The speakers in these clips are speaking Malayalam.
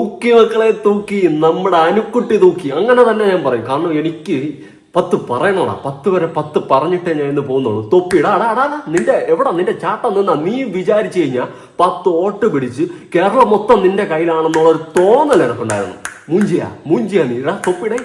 തൂക്കി മക്കളെ തൂക്കി നമ്മുടെ അനുക്കുട്ടി തൂക്കി. അങ്ങനെ തന്നെ ഞാൻ പറയും. കാരണം എനിക്ക് പത്ത് പറയണോടാ. പത്ത് വരെ പത്ത് പറഞ്ഞിട്ടേ ഞാൻ ഇന്ന് പോകുന്നുള്ളൂ. തൊപ്പിടാ അടാ അടാ നിന്റെ എവിടെ? നിന്റെ ചാട്ടം നിന്നാ നീ വിചാരിച്ചു കഴിഞ്ഞാൽ പത്ത് ഓട്ട് പിടിച്ച് കേരളം മൊത്തം നിന്റെ കയ്യിലാണെന്നുള്ള ഒരു തോന്നൽ എനക്കുണ്ടായിരുന്നു. മൂഞ്ചിയാ മൂഞ്ചിയാ നീ. ഇടാ തൊപ്പിടേ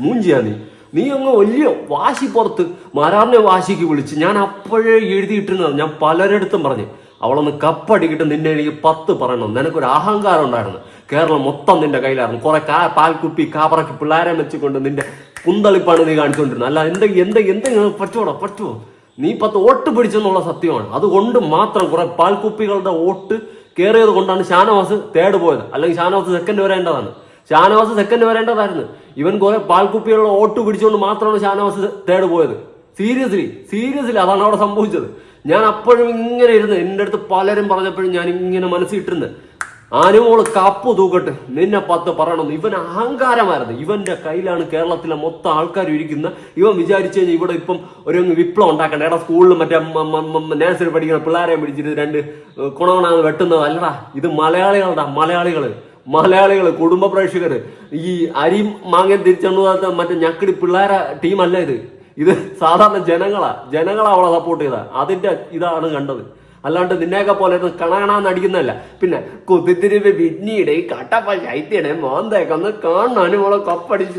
മൂഞ്ചിയാ നീ. നീ അങ്ങ് വലിയ വാശി പുറത്ത് മാരാറിനെ വാശിക്ക് വിളിച്ച് ഞാൻ അപ്പോഴേ എഴുതിയിട്ടിരുന്നത്. ഞാൻ പലരിടത്തും പറഞ്ഞു. അവളൊന്ന് കപ്പടിക്കിട്ട് നിന്നെ എനിക്ക് പത്ത് പറയണം. നിനക്കൊരു അഹങ്കാരം ഉണ്ടായിരുന്നു. കേരളം മൊത്തം നിന്റെ കയ്യിലായിരുന്നു. കുറെ കാ പാൽക്കുപ്പി കാപ്പറക്കി പിള്ളേരെ വെച്ചുകൊണ്ട് നിന്റെ കുന്തളിപ്പാണ് നീ കാണിച്ചുകൊണ്ടിരുന്നത്. അല്ല എന്തെങ്കിലും എന്തെങ്കിലും എന്തെങ്കിലും പറ്റുമോടോ പറ്റുമോ നീ പത്ത് വോട്ട് പിടിച്ചെന്നുള്ള സത്യമാണ്. അതുകൊണ്ട് മാത്രം കുറെ പാൽക്കുപ്പികളുടെ വോട്ട് കയറിയത് കൊണ്ടാണ് ഷാനവാസ് തേർഡ് പോയത്. അല്ലെങ്കിൽ ഷാനവാസ് സെക്കൻഡ് വരേണ്ടതാണ്. ഷാനവാസ് സെക്കൻഡ് വരേണ്ടതായിരുന്നു. ഇവൻ കുറെ പാൽക്കുപ്പികളുടെ വോട്ട് പിടിച്ചുകൊണ്ട് മാത്രമാണ് ഷാനവാസ് തേർഡ് പോയത്. സീരിയസ്ലി സീരിയസ്ലി അതാണ് അവിടെ സംഭവിച്ചത്. ഞാൻ അപ്പോഴും ഇങ്ങനെ ഇരുന്ന് എന്റെ അടുത്ത് പലരും പറഞ്ഞപ്പോഴും ഞാൻ ഇങ്ങനെ മനസ്സിട്ടിരുന്ന് ആനുമോൾ കപ്പ് തൂക്കട്ടെ നിന്നെ പത്ത് പറയണം ഇവൻ അഹങ്കാരമായിരുന്നു. ഇവന്റെ കയ്യിലാണ് കേരളത്തിലെ മൊത്തം ആൾക്കാർ ഇരിക്കുന്ന. ഇവൻ വിചാരിച്ചു കഴിഞ്ഞാൽ ഇവിടെ ഇപ്പം ഒരു വിപ്ലവം ഉണ്ടാക്കണ്ട. എടാ സ്കൂളിൽ മറ്റേ നേഴ്സറി പഠിക്കുന്ന പിള്ളേരെ പിടിച്ചിട്ട് രണ്ട് കുണവണാന്ന് വെട്ടുന്നത്. അല്ലടാ ഇത് മലയാളികളുടെ മലയാളികൾ മലയാളികൾ കുടുംബ പ്രേക്ഷകർ ഈ അരി മാങ്ങൻ തിരിച്ചു മറ്റേ ഞക്കടി പിള്ളേരെ ടീമല്ല ഇത്. ഇത് സാധാരണ ജനങ്ങളാ ജനങ്ങളാ അവളെ സപ്പോർട്ട് ചെയ്ത. അതിന്റെ ഇതാണ് കണ്ടത്. അല്ലാണ്ട് നിന്നെയൊക്കെ പോലെ കണകണാന്ന് അടിക്കുന്നല്ല പിന്നെ കുത്തിത്തിരിവ് വിജ്ഞിയുടെ കട്ടപ്പ ശൈത്യടെ മോന്തയൊക്കെ ഒന്ന് കാണാനും അവളെ കപ്പടിച്ച്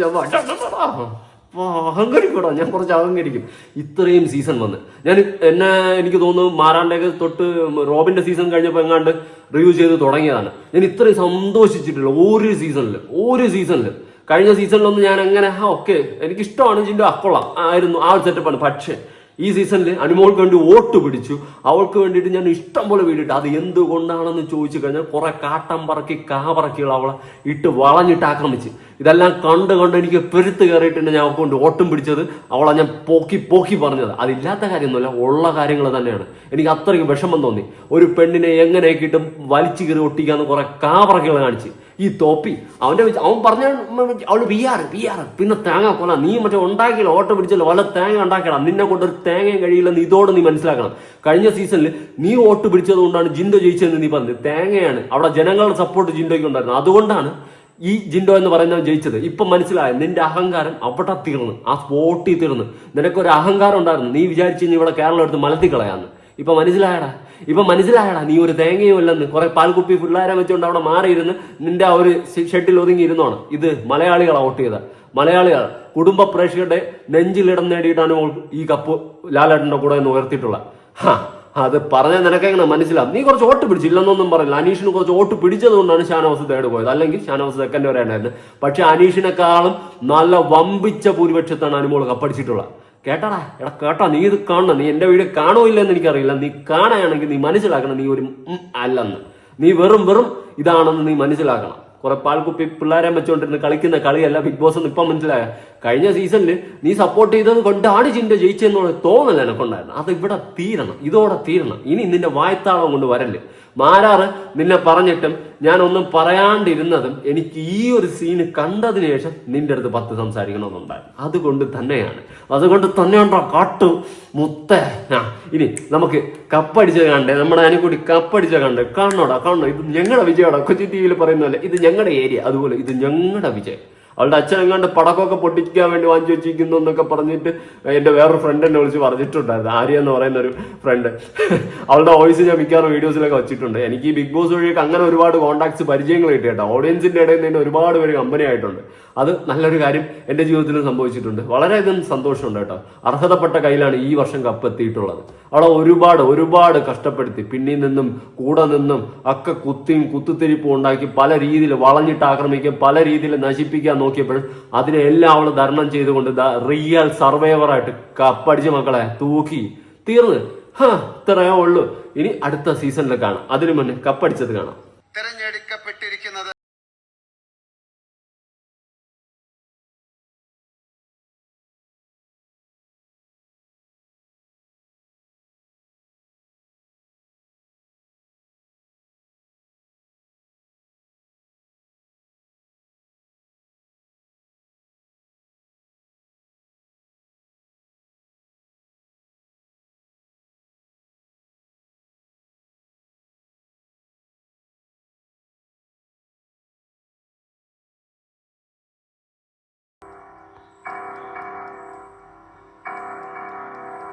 അഹങ്കരിക്കൂടാ. ഞാൻ കുറച്ച് അഹങ്കരിക്കും. ഇത്രയും സീസൺ വന്ന്. ഞാൻ എന്നെ എനിക്ക് തോന്നുന്നു മാറാണ്ടൊക്കെ തൊട്ട് റോബിന്റെ സീസൺ കഴിഞ്ഞപ്പോൾ എങ്ങാണ്ട് റിവ്യൂ ചെയ്ത് തുടങ്ങിയതാണ്. ഞാൻ ഇത്രയും സന്തോഷിച്ചിട്ടുള്ള ഒരു സീസണിൽ ഒരു സീസണിൽ കഴിഞ്ഞ സീസണിലൊന്നും ഞാൻ അങ്ങനെ ആ ഓക്കെ എനിക്ക് ഇഷ്ടമാണ് ജിന്റെ അക്കൊള്ളാം ആയിരുന്നു ആ ഒരു സെറ്റപ്പാണ്. പക്ഷേ ഈ സീസണിൽ അനുമോൾക്ക് വേണ്ടി വോട്ട് പിടിച്ചു. അവൾക്ക് വേണ്ടിയിട്ട് ഞാൻ ഇഷ്ടം പോലെ വീടിട്ട് അത് എന്തുകൊണ്ടാണെന്ന് ചോദിച്ചു കഴിഞ്ഞാൽ കുറെ കാട്ടം പറക്കി കാ അവളെ ഇട്ട് വളഞ്ഞിട്ട് ആക്രമിച്ച് ഇതെല്ലാം കണ്ട് കണ്ട് എനിക്ക് പെരുത്ത് കയറിയിട്ടുണ്ട് ഞാൻ അവൾക്ക് കൊണ്ട് വോട്ടും പിടിച്ചത് അവളെ ഞാൻ പോക്കി പോക്കി പറഞ്ഞത്. അതില്ലാത്ത കാര്യമൊന്നുമല്ല ഉള്ള കാര്യങ്ങൾ തന്നെയാണ്. എനിക്ക് അത്രയ്ക്ക് വിഷമം തോന്നി. ഒരു പെണ്ണിനെ എങ്ങനെയൊക്കെ ഇട്ടും വലിച്ചു കയറി ഒട്ടിക്കാന്ന് കുറെ കാ പറക്കികൾ കാണിച്ച്. ഈ തോപ്പി. അവന്റെ അവൻ പറഞ്ഞ അവൾ വി ആർ പിന്നെ തേങ്ങ കൊല നീ മറ്റേ ഉണ്ടാക്കിയില്ല ഓട്ടം പിടിച്ചല്ലോ. വല്ല തേങ്ങ ഉണ്ടാക്കണം നിന്നെ കൊണ്ട് ഒരു തേങ്ങയും കഴിയില്ലെന്ന് ഇതോടെ നീ മനസ്സിലാക്കണം. കഴിഞ്ഞ സീസണിൽ നീ ഓട്ട് പിടിച്ചത് കൊണ്ടാണ് ജിൻഡോ ജയിച്ചതെന്ന് നീ പറഞ്ഞത്. തേങ്ങയാണ്. അവിടെ ജനങ്ങളുടെ സപ്പോർട്ട് ജിൻഡോയ്ക്ക് ഉണ്ടായിരുന്നു. അതുകൊണ്ടാണ് ഈ ജിൻഡോ എന്ന് പറയുന്നവൻ ജയിച്ചത്. ഇപ്പം മനസ്സിലായ? നിന്റെ അഹങ്കാരം അവിടെ തീർന്നു. ആ സ്പോട്ടിൽ തീർന്നു. നിനക്കൊരു അഹങ്കാരം ഉണ്ടായിരുന്നു. നീ വിചാരിച്ചു നീ ഇവിടെ കേരളം എടുത്ത് മലത്തി കളയാന്ന്. ഇപ്പം മനസ്സിലായടാ? ഇപ്പൊ മനസ്സിലായടാ നീ ഒരു തേങ്ങയും അല്ലെന്ന് കുറെ പാൽകുപ്പി പിള്ളേരെ വെച്ചുകൊണ്ട് അവിടെ മാറിയിരുന്ന് നിന്റെ ആ ഒരു ഷെഡിൽ ഒതുങ്ങി ഇരുന്നോണം. ഇത് മലയാളികൾ ഔട്ട് ചെയ്ത. മലയാളികൾ കുടുംബ പ്രേക്ഷകരുടെ നെഞ്ചിലിടം നേടിയിട്ടാണ് ഈ കപ്പ് ലാലേട്ടന്റെ കൂടെ നിന്ന് ഉയർത്തിയിട്ടുള്ള. ഹാ അത് പറഞ്ഞ നിനക്കെങ്ങനെ മനസ്സിലാവും? നീ കുറച്ച് വോട്ട് പിടിച്ചില്ലെന്നൊന്നും പറയില്ല. അനീഷിന് കുറച്ച് വോട്ട് പിടിച്ചതുകൊണ്ടാണ് ഷാനവാസ് തേർഡ് പോയത്. അല്ലെങ്കിൽ ഷാനവാസ് സെക്കൻഡ് വരെ ഉണ്ടായിരുന്നത്. പക്ഷെ അനീഷിനെക്കാളും നല്ല വമ്പിച്ച ഭൂരിപക്ഷത്താണ് അനുമോൾ കപ്പടിച്ചിട്ടുള്ളത്. കേട്ടടാ? എടാ കേട്ടോ നീ ഇത് കാണണം. നീ എന്റെ വീഡിയോ കാണോ ഇല്ലെന്ന് എനിക്കറിയില്ല. നീ കാണുകയാണെങ്കിൽ നീ മനസ്സിലാക്കണം നീ ഒരു അല്ലെന്ന്. നീ വെറും വെറും ഇതാണെന്ന് നീ മനസ്സിലാക്കണം. കുറെ പാൽക്കുപ്പി പിള്ളേരെ വെച്ചുകൊണ്ടിരുന്ന് കളിക്കുന്ന കളിയല്ല ബിഗ് ബോസ് എന്ന് ഇപ്പം മനസ്സിലായ? കഴിഞ്ഞ സീസണിൽ നീ സപ്പോർട്ട് ചെയ്തത് കൊണ്ടാണ് ചിന്റെ ജയിച്ചെന്നുള്ള തോന്നൽ എനക്കുണ്ടായിരുന്നു. അത് ഇവിടെ തീരണം. ഇതോടെ തീരണം. ഇനി നിന്റെ വായത്താളം കൊണ്ട് വരല്ലേ മാരാറ് നിന്നെ പറഞ്ഞിട്ടും ഞാൻ ഒന്നും പറയാണ്ടിരുന്നതും എനിക്ക് ഈ ഒരു സീന് കണ്ടതിന് ശേഷം നിന്റെ അടുത്ത് പത്ത് സംസാരിക്കണമെന്നുണ്ടായിരുന്നു. അതുകൊണ്ട് തന്നെയാണ്. അതുകൊണ്ട് തന്നെ ഉണ്ടോ? കാട്ടു. മുത്ത. ഇനി നമുക്ക് കപ്പടിച്ച കണ്ടേ. നമ്മുടെ അനുകൂടി കപ്പടിച്ച കണ്ടേ. കാണണോടാ? കാണണോ? ഇത് ഞങ്ങളുടെ വിജയമാടാ കൊച്ചി ടി വിയിൽ പറയുന്ന പോലെ ഇത് ഞങ്ങളുടെ ഏരിയ അതുപോലെ ഇത് ഞങ്ങളുടെ വിജയം. അവളുടെ അച്ഛൻ എങ്ങാണ്ട് പടക്കമൊക്കെ പൊട്ടിക്കാൻ വേണ്ടി വാങ്ങിച്ചു വെച്ചിരിക്കുന്നു എന്നൊക്കെ പറഞ്ഞിട്ട് എന്റെ വേറൊരു ഫ്രണ്ട് എന്നെ വിളിച്ച് പറഞ്ഞിട്ടുണ്ടായിരുന്നു. ആര്യ എന്ന് പറയുന്ന ഒരു ഫ്രണ്ട് അവളുടെ വോയിസ് ഞാൻ മിക്കവാറും വീഡിയോസിലൊക്കെ വെച്ചിട്ടുണ്ട്. എനിക്ക് ഈ ബിഗ് ബോസ് വഴിയൊക്കെ അങ്ങനെ ഒരുപാട് കോൺടാക്ട്സ് പരിചയങ്ങൾ കിട്ടി കേട്ടോ ഓഡിയൻസിന്റെ ഇടയിൽ നിന്ന് ഒരുപാട് പേര് കമ്പനി ആയിട്ടുണ്ട്. അത് നല്ലൊരു കാര്യം എന്റെ ജീവിതത്തിൽ സംഭവിച്ചിട്ടുണ്ട്. വളരെയധികം സന്തോഷമുണ്ട് കേട്ടോ. അർഹതപ്പെട്ട കയ്യിലാണ് ഈ വർഷം കപ്പ് എത്തിയിട്ടുള്ളത്. അവളെ ഒരുപാട് ഒരുപാട് കഷ്ടപ്പെടുത്തി. പിന്നിൽ നിന്നും കൂടെ നിന്നും ഒക്കെ കുത്തിയും കുത്തുത്തിരിപ്പും ഉണ്ടാക്കി പല രീതിയിൽ വളഞ്ഞിട്ട് ആക്രമിക്കുക പല രീതിയിൽ നശിപ്പിക്കാൻ നോക്കിയപ്പോഴും അതിനെ എല്ലാം അവൾ ധരണം ചെയ്തുകൊണ്ട് റിയൽ സർവൈവറായിട്ട് കപ്പടിച്ച് മക്കളെ തൂക്കി തീർന്ന്. ഹാ ഇത്രയേ ഉള്ളൂ. ഇനി അടുത്ത സീസണിൽ കാണാം. അതിനു മുന്നേ കപ്പടിച്ചത് കാണാം.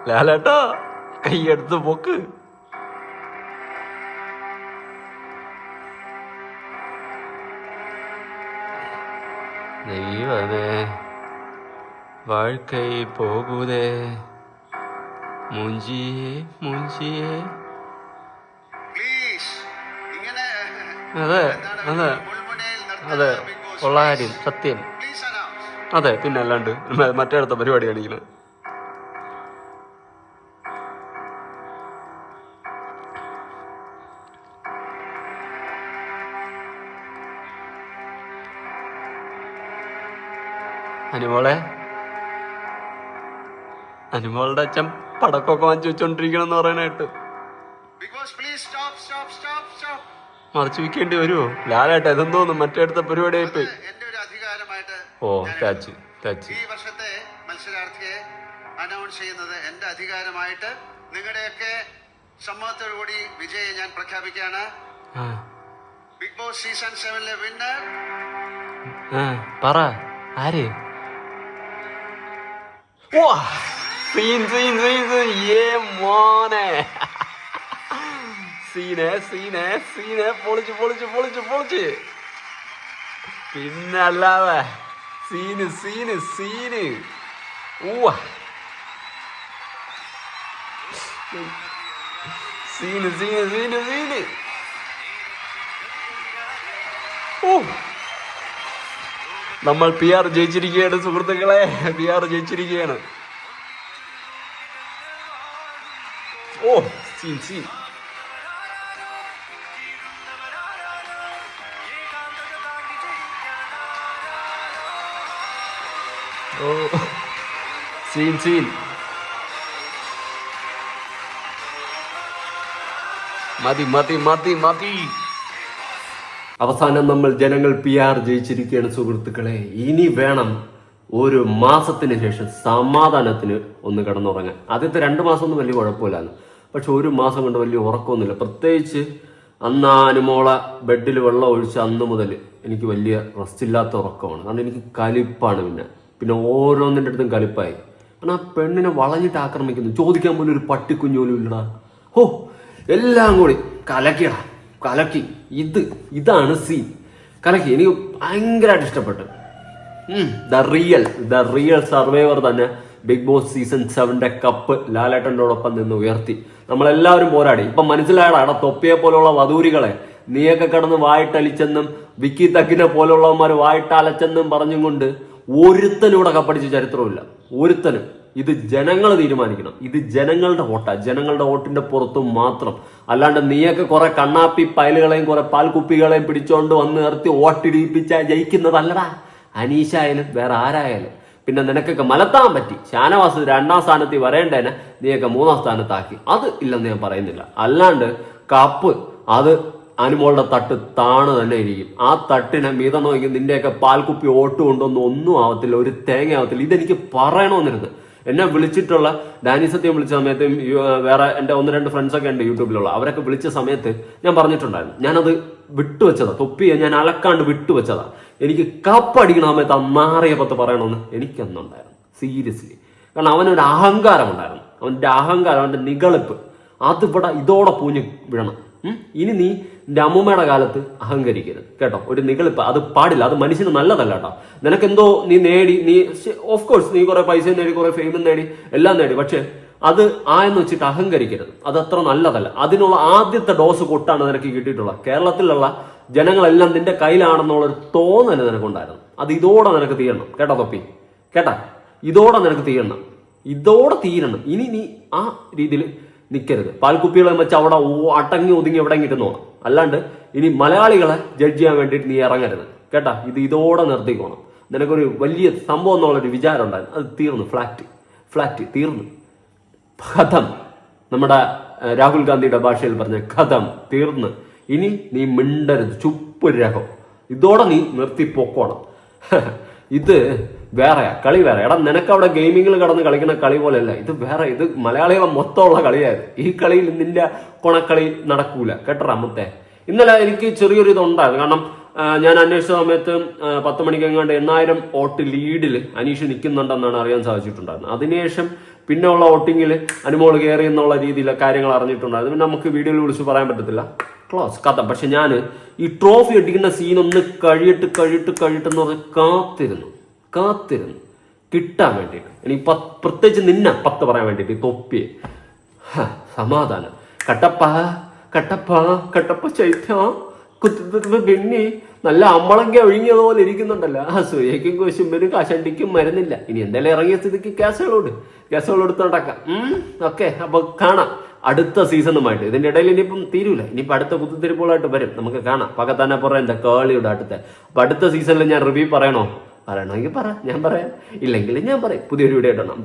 ലാലേട്ടാ കൈയെടുത്ത് പൊക്ക് ദൈവമേ வாழ்க்கை പോകുതേ മുഞ്ചിയേ മുഞ്ചിയേ പ്ലീസ് ഇങ്ങനെ അതെ എന്താണ് അതെ മുൾമുനയിൽ നിർത്തുന്ന അതെ ബിഗ് ബോസ് ഉള്ള കാര്യം സത്യം പ്ലീസ് അനൗൺസ് അതെ പിന്നെ അല്ലാണ്ട് മ- മറ്റേ അടുത്ത പരിപാടി കാണിക്കുന്നത് അനുമോളെ? അനുമോളുടെ അച്ഛൻ പടക്കമൊക്കെ വാങ്ങിച്ചു വെച്ചോണ്ടിരിക്കണം എന്ന് പറയാനായിട്ട് മറച്ചു വെക്കേണ്ടി വരുമോ ലാലേട്ട ഇതെന്തോന്നും? മറ്റേ അടുത്ത പരിപാടി ആയിപ്പോയി ഓ ടാച്ച് ടാച്ച് ഈ വർഷത്തെ മത്സരാർത്ഥിയെ അനൗൺസ് ചെയ്യുന്നത് എന്റെ അധികാരമായിട്ട് നിങ്ങളുടെയൊക്കെ സമ്മതത്തോടുകൂടി വിജയെ ഞാൻ പ്രഖ്യാപിക്കുകയാണ്. ബിഗ് ബോസ് സീസൺ സെവനിലെ വിന്നർ പറ. ആര്? ഓ സീൻ സീൻ സീൻ സീൻ ഏ മോനെ സീനെ സീനെ സീനെ പൊളിച്ച് പൊളിച്ച് പൊളിച്ച് പൊളിച്ച് പിന്നെ അല്ലാതെ സീന് സീന് സീന്. ഊവ സീന് സീന് സീന് സീന്. ഓ നമ്മൾ പി ആർ ജയിച്ചിരിക്കുകയാണ് സുഹൃത്തുക്കളെ. പി ആർ ജയിച്ചിരിക്കുകയാണ്. ഓ സീൻ സീൻ ഓ സീൻ സീൻ മതി മതി മതി മതി. അവസാനം നമ്മൾ ജനങ്ങൾ പി ആർ ജയിച്ചിരിക്കുകയാണ് സുഹൃത്തുക്കളെ. ഇനി വേണം ഒരു മാസത്തിന് ശേഷം സമാധാനത്തിന് ഒന്ന് കിടന്നുറങ്ങാൻ. ആദ്യത്തെ രണ്ട് മാസം ഒന്നും വലിയ കുഴപ്പമില്ലായിരുന്നു. പക്ഷെ ഒരു മാസം കൊണ്ട് വലിയ ഉറക്കമൊന്നുമില്ല. പ്രത്യേകിച്ച് അന്ന് ആ അനുമോള ബെഡിൽ വെള്ളം ഒഴിച്ച് അന്ന് മുതൽ എനിക്ക് വലിയ റെസ്റ്റ് ഇല്ലാത്ത ഉറക്കമാണ്. കാരണം എനിക്ക് കലിപ്പാണ് പിന്നെ. പിന്നെ ഓരോന്നിന്റെ അടുത്തും കലിപ്പായി. കാരണം ആ പെണ്ണിനെ വളഞ്ഞിട്ട് ആക്രമിക്കുന്നു. ചോദിക്കാൻ പോലും ഒരു പട്ടിക്കുഞ്ഞോലും ഇല്ലടാ. ഹോ എല്ലാം കൂടി കലക്കിയടാ. കലക്കി. ഇത് ഇതാണ് സീൻ. കലക്കി. എനിക്ക് ഭയങ്കരമായിട്ട് ഇഷ്ടപ്പെട്ടു. The real the real survivor തന്നെ ബിഗ് ബോസ് സീസൺ സെവന്റെ കപ്പ് ലാലേട്ടനോടൊപ്പം നിന്ന് ഉയർത്തി. നമ്മളെല്ലാവരും പോരാടി. ഇപ്പൊ മനസ്സിലായടാ തൊപ്പിയെ പോലുള്ള വധൂരികളെ നീയൊക്കെ കിടന്ന് വായിട്ടലിച്ചെന്നും വിക്കി തക്കിനെ പോലുള്ളവന്മാർ വായിട്ടലച്ചെന്നും പറഞ്ഞും കൊണ്ട് ഒരുത്തനും ഇവിടെ കപ്പടിച്ച ചരിത്രമില്ല ഒരുത്തനും. ഇത് ജനങ്ങൾ തീരുമാനിക്കണം. ഇത് ജനങ്ങളുടെ വോട്ടാണ് ജനങ്ങളുടെ വോട്ടിന്റെ പുറത്തും മാത്രം. അല്ലാണ്ട് നീയൊക്കെ കുറെ കണ്ണാപ്പി പയലുകളെയും കുറെ പാൽക്കുപ്പികളെയും പിടിച്ചോണ്ട് വന്ന് നിർത്തി വോട്ടിടിപ്പിച്ച ജയിക്കുന്നതല്ലടാ. അനീഷ ആയാലും വേറെ ആരായാലും. പിന്നെ നിനക്കൊക്കെ മലത്താൻ പറ്റി. ഷാനവാസ് രണ്ടാം സ്ഥാനത്തിൽ വരേണ്ടതിനെ നീയൊക്കെ മൂന്നാം സ്ഥാനത്താക്കി. അത് ഇല്ലെന്ന് ഞാൻ പറയുന്നില്ല. അല്ലാണ്ട് കപ്പ് അത് അനുമോളുടെ തട്ട് താണ് തന്നെ ഇരിക്കും. ആ തട്ടിനെ മീതം നോക്കി നിന്റെയൊക്കെ പാൽക്കുപ്പി ഓട്ട് കൊണ്ടൊന്നും ഒന്നും ആവത്തില്ല. ഒരു തേങ്ങ ആവത്തില്ല. ഇതെനിക്ക് പറയണമെന്നിരുന്നു എന്നെ വിളിച്ചിട്ടുള്ള ഡാനി സത്യം വിളിച്ച സമയത്ത് വേറെ എന്റെ ഒന്ന് രണ്ട് ഫ്രണ്ട്സ് ഒക്കെ ഉണ്ട് യൂട്യൂബിലുള്ള. അവരൊക്കെ വിളിച്ച സമയത്ത് ഞാൻ പറഞ്ഞിട്ടുണ്ടായിരുന്നു. ഞാനത് വിട്ടുവെച്ചതാ. തൊപ്പി ഞാൻ അലക്കാണ്ട് വിട്ടുവെച്ചതാ. എനിക്ക് കപ്പടിക്കണ സമയത്ത് ആ മാറിയ പത്ത് പറയണമെന്ന് എനിക്കന്നുണ്ടായിരുന്നു. സീരിയസ്ലി കാരണം അവനൊരു അഹങ്കാരം ഉണ്ടായിരുന്നു അവന്റെ അഹങ്കാരം അവന്റെ നികളിപ്പ് അത് ഇവിടെ ഇതോടെ പൂഞ്ഞ് വിടണം ഇനി നീ നിന്റെ അമ്മൂമ്മയുടെ കാലത്ത് അഹങ്കരിക്കരുത്. കേട്ടോ? ഒരു നികളിപ്പ് അത് പാടില്ല. അത് മനുഷ്യന് നല്ലതല്ല കേട്ടോ. നിനക്കെന്തോ നീ നേടി നീ ഓഫ് കോഴ്സ് നീ കുറെ പൈസ നേടി കുറെ ഫെയിമും നേടി എല്ലാം നേടി. പക്ഷേ അത് ആ എന്ന് വെച്ചിട്ട് അഹങ്കരിക്കരുത്. അത് അത്ര നല്ലതല്ല. അതിനുള്ള ആദ്യത്തെ ഡോസ് കൊട്ടാണ് നിനക്ക് കിട്ടിയിട്ടുള്ളത്. കേരളത്തിലുള്ള ജനങ്ങളെല്ലാം നിന്റെ കയ്യിലാണെന്നുള്ളൊരു തോന്നൽ നിനക്കുണ്ടായിരുന്നു. അത് ഇതോടെ നിനക്ക് തീരണം. കേട്ടോ തൊപ്പി? കേട്ടാ? ഇതോടെ നിനക്ക് തീരണം. ഇതോടെ തീരണം. ഇനി നീ ആ രീതിയിൽ നിൽക്കരുത് പാൽക്കുപ്പികളെ വെച്ച് അവിടെ അടങ്ങി ഒതുങ്ങി എവിടെ ഇരുന്നോണം അല്ലാണ്ട് ഇനി മലയാളികളെ ജഡ്ജ് ചെയ്യാൻ വേണ്ടിയിട്ട് നീ ഇറങ്ങരുത്. കേട്ടാ? ഇത് ഇതോടെ നിർത്തിക്കോണം. നിനക്കൊരു വലിയ സംഭവം എന്നുള്ളൊരു വിചാരം ഉണ്ടായിരുന്നു. അത് തീർന്നു. ഫ്ലാറ്റ് ഫ്ലാറ്റ് തീർന്നു. കഥം. നമ്മുടെ രാഹുൽ ഗാന്ധിയുടെ ഭാഷയിൽ പറഞ്ഞ കഥം തീർന്ന്. ഇനി നീ മിണ്ടരുത്. ചുപ്പ് രഹം. ഇതോടെ നീ നിർത്തി പൊക്കോണം ഇത് വേറെയാ കളി വേറെ. എടാ നിനക്ക് അവിടെ ഗെയിമിങ്ങിൽ കടന്ന് കളിക്കുന്ന കളി പോലെയല്ല. ഇത് വേറെ ഇത് മലയാളികളെ മൊത്തമുള്ള കളിയായത്. ഈ കളിയിൽ നിന്റെ കൊണക്കളി നടക്കൂല. കേട്ടോ മുത്തേ ഇന്നലെ എനിക്ക് ചെറിയൊരു ഇതുണ്ടായിരുന്നു. കാരണം ഞാൻ അന്വേഷിച്ച സമയത്ത് പത്ത് മണിക്ക് എങ്ങാണ്ട് എണ്ണായിരം വോട്ട് ലീഡിൽ അനീഷ് നിൽക്കുന്നുണ്ടെന്നാണ് അറിയാൻ സാധിച്ചിട്ടുണ്ടായിരുന്നത്. അതിനുശേഷം പിന്നെ ഉള്ള വോട്ടിങ്ങിൽ അനുമോൾ കയറി എന്നുള്ള രീതിയിലെ കാര്യങ്ങൾ അറിഞ്ഞിട്ടുണ്ട് അത് പിന്നെ നമുക്ക് വീഡിയോയിൽ വിളിച്ച് പറയാൻ പറ്റത്തില്ല. ക്ലോസ് കഥ. പക്ഷെ ഞാൻ ഈ ട്രോഫി അടിക്കുന്ന സീൻ ഒന്ന് കഴിയിട്ട് കഴിയിട്ട് കഴിയിട്ടെന്ന് പറഞ്ഞ് കാത്തിരുന്നു. കാത്തിരുന്നു. കിട്ടാൻ വേണ്ടിയിട്ട്. ഇനി പത്ത് പ്രത്യേകിച്ച് നിന്നെ പത്ത് പറയാൻ വേണ്ടിയിട്ട് തൊപ്പി സമാധാനം. കട്ടപ്പ കട്ടപ്പ കട്ടപ്പ ചൈത്യ ബെണ്ണി നല്ല അമ്മളങ്ക ഒഴുങ്ങിയത് പോലെ ഇരിക്കുന്നുണ്ടല്ലോ. ആ സൂര്യക്കും കുശുമ്പനും കാശണ്ടിക്കും മരുന്നില്ല. ഇനി എന്തായാലും ഇറങ്ങിയ സ്ഥിതിക്ക് ക്യാസുകളോട് ക്യാസുകൾ എടുത്ത് നടക്കാം. ഓക്കെ അപ്പൊ കാണാം. അടുത്ത സീസണുമായിട്ട്. ഇതിന്റെ ഇടയിൽ ഇനിയിപ്പം തീരൂല. ഇനിയിപ്പോ അടുത്ത കുത്തിത്തിരിപ്പുകളായിട്ട് വരും. നമുക്ക് കാണാം. പകത്താനെ പുറം എന്താ കേളിയുടെ അടുത്ത. അപ്പൊ അടുത്ത സീസണിൽ ഞാൻ റിവ്യൂ പറയണോ? പറയണമെങ്കിൽ പറ. ഞാൻ പറയാം. ഇല്ലെങ്കിൽ ഞാൻ പറയും. പുതിയൊരു വീഡിയോ ഇടണം.